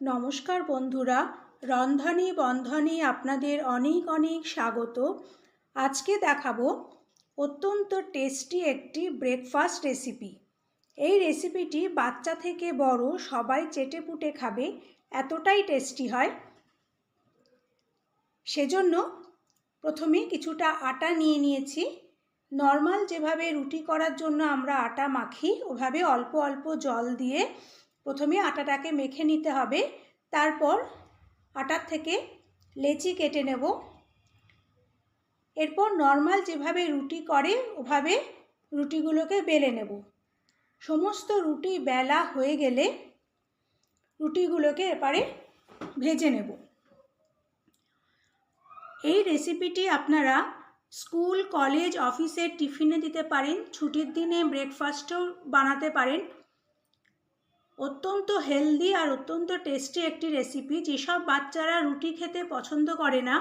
নমস্কার বন্ধুরা, রন্ধনে বন্ধনে আপনাদের অনেক অনেক স্বাগত। আজকে দেখাবো অত্যন্ত টেস্টি একটি ব্রেকফাস্ট রেসিপি এই রেসিপিটি বাচ্চা থেকে বড় সবাই চেটে পুটে খাবে, এতটাই টেস্টি হয়। সেজন্য প্রথমে কিছুটা আটা নিয়ে নিয়েছি। নর্মাল যেভাবে রুটি করার জন্য আমরা আটা মাখি, ওভাবে অল্প অল্প জল দিয়ে প্রথমে আটাটাকে মেখে নিতে হবে। তারপর আটার থেকে লেচি কেটে নেব। এরপর নর্মাল যেভাবে রুটি করে, ওভাবে রুটিগুলোকে বেলে নেব। সমস্ত রুটি বেলা হয়ে গেলে রুটিগুলোকে এপারে ভেজে নেব। এই রেসিপিটি আপনারা স্কুল, কলেজ অফিসের টিফিনে দিতে পারেন, ছুটির দিনে ব্রেকফাস্টও বানাতে পারেন। অত্যন্ত হেলদি আর অত্যন্ত টেস্টি একটি রেসিপি যেসব বাচ্চারা রুটি খেতে পছন্দ করে না,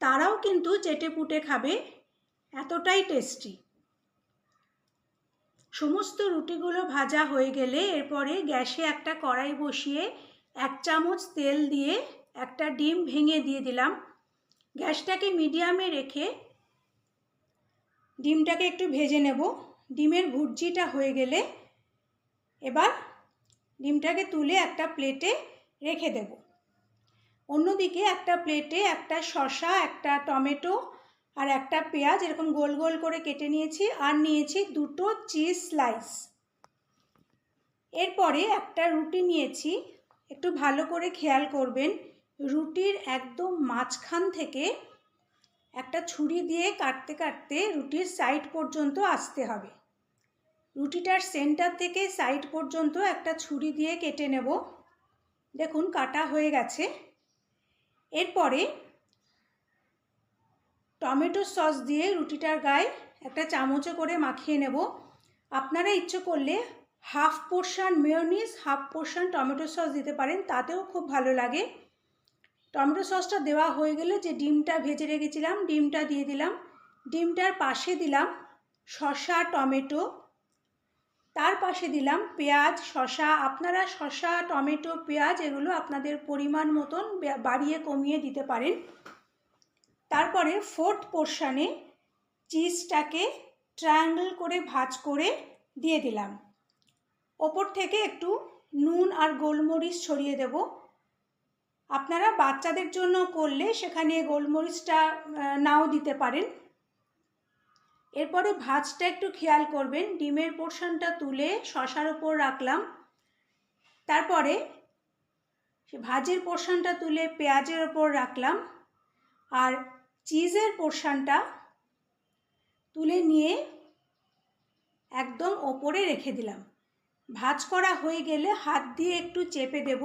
তারাও কিন্তু চেটে পুটে খাবে। এতটাই টেস্টি সমস্ত রুটিগুলো ভাজা হয়ে গেলে এরপরে গ্যাসে একটা কড়াই বসিয়ে এক চামচ তেল দিয়ে একটা ডিম ভেঙে দিয়ে দিলাম। গ্যাসটাকে মিডিয়ামে রেখে ডিমটাকে একটু ভেজে নেব। ডিমের ভুর্জিটা হয়ে গেলে এবার ডিমটাকে তুলে একটা প্লেটে রেখে দেব। অন্যদিকে একটা প্লেটে একটা শশা একটা টমেটো আর একটা পেঁয়াজ এরকম গোল গোল করে কেটে নিয়েছি আর নিয়েছি দুটো চিজ স্লাইস। এরপরে একটা রুটি নিয়েছি, একটু ভালো করে খেয়াল করবেন, রুটির একদম মাঝখান থেকে একটা ছুরি দিয়ে কাটতে কাটতে রুটির সাইড পর্যন্ত আসতে হবে। রুটিটার সেন্টার থেকে সাইড পর্যন্ত একটা ছুরি দিয়ে কেটে নেব। দেখুন, কাটা হয়ে গেছে। এরপরে টমেটো সস দিয়ে রুটিটার গায়ে একটা চামচে করে মাখিয়ে নেব। আপনারা ইচ্ছে করলে half portion mayonnaise half portion tomato sauce দিতে পারেন, তাতেও খুব ভালো লাগে। টমেটো সসটা দেওয়া হয়ে গেলে যে ডিমটা ভেজে রেখেছিলাম, ডিমটা দিয়ে দিলাম। ডিমটার পাশে দিলাম শসা, টমেটো তার পাশে দিলাম পেঁয়াজ শশা আপনারা শশা টমেটো, পেঁয়াজ এগুলো আপনাদের পরিমাণ মতন বাড়িয়ে কমিয়ে দিতে পারেন। তারপরে ফোর্থ পোর্শানে চিজটাকে ট্রায়াঙ্গেল করে ভাজ করে দিয়ে দিলাম। ওপর থেকে একটু নুন আর গোলমরিচ ছড়িয়ে দেব। আপনারা বাচ্চাদের জন্য করলে সেখানে গোলমরিচটা নাও দিতে পারেন। এরপরে ভাজটা একটু খেয়াল করবেন, ডিমের পোর্শনটা তুলে শশার ওপর রাখলাম। তারপরে ভাজের পোর্শনটা তুলে পেঁয়াজের ওপর রাখলাম আর চিজের পোর্শনটা তুলে নিয়ে একদম ওপরে রেখে দিলাম। ভাজ করা হয়ে গেলে হাত দিয়ে একটু চেপে দেব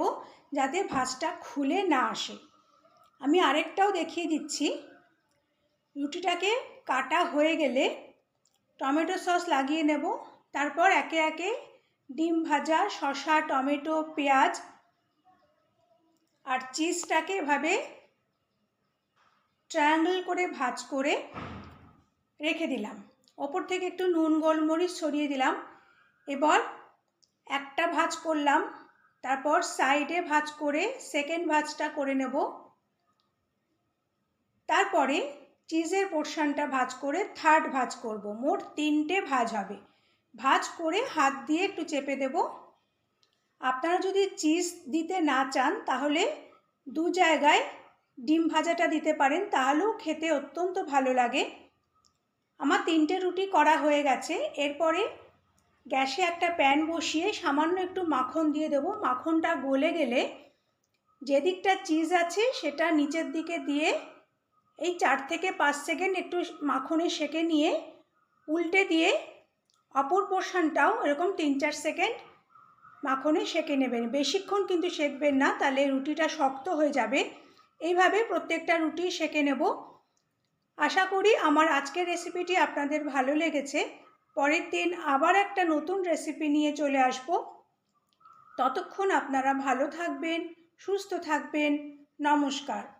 যাতে ভাজটা খুলে না আসে। আমি আরেকটাও দেখিয়ে দিচ্ছি। রুটিটাকে কাটা হয়ে গেলে টমেটো সস লাগিয়ে নেব। তারপর একে একে ডিম ভাজা, শসা, টমেটো, পেঁয়াজ আর চিজটাকে এভাবে ট্রায়াঙ্গেল করে ভাজ করে রেখে দিলাম। ওপর থেকে একটু নুন, গোলমরিচ ছড়িয়ে দিলাম। এবার একটা ভাজ করলাম। তারপর সাইডে ভাজ করে সেকেন্ড ভাজটা করে নেব। তারপরে চিজের পোর্শনটা ভাজ করে থার্ড ভাজ করব। মোট তিনটে ভাজ হবে। ভাজ করে হাত দিয়ে একটু চেপে দেব। আপনারা যদি চিজ দিতে না চান, তাহলে দু জায়গায় ডিম ভাজাটা দিতে পারেন। তাহলেও খেতে অত্যন্ত ভালো লাগে। আমার তিনটে রুটি করা হয়ে গেছে। এরপরে গ্যাসে একটা প্যান বসিয়ে সামান্য একটু মাখন দিয়ে দেবো। মাখনটা গলে গেলে যে দিকটা চিজ আছে, সেটা নিচের দিকে দিয়ে এই চার থেকে পাঁচ সেকেন্ড একটু মাখনে সেকে নিয়ে উল্টে দিয়ে অপর পোর্শনটাও এরকম তিন চার সেকেন্ড মাখনে সেকে নেবেন। বেশিক্ষণ কিন্তু সেকবেন না, তাহলে রুটিটা শক্ত হয়ে যাবে। এইভাবে প্রত্যেকটা রুটি সেকে নেব। আশা করি আমার আজকের রেসিপিটি আপনাদের ভালো লেগেছে। পরের দিন আবার একটা নতুন রেসিপি নিয়ে চলে আসব। ততক্ষণ আপনারা ভালো থাকবেন, সুস্থ থাকবেন। নমস্কার।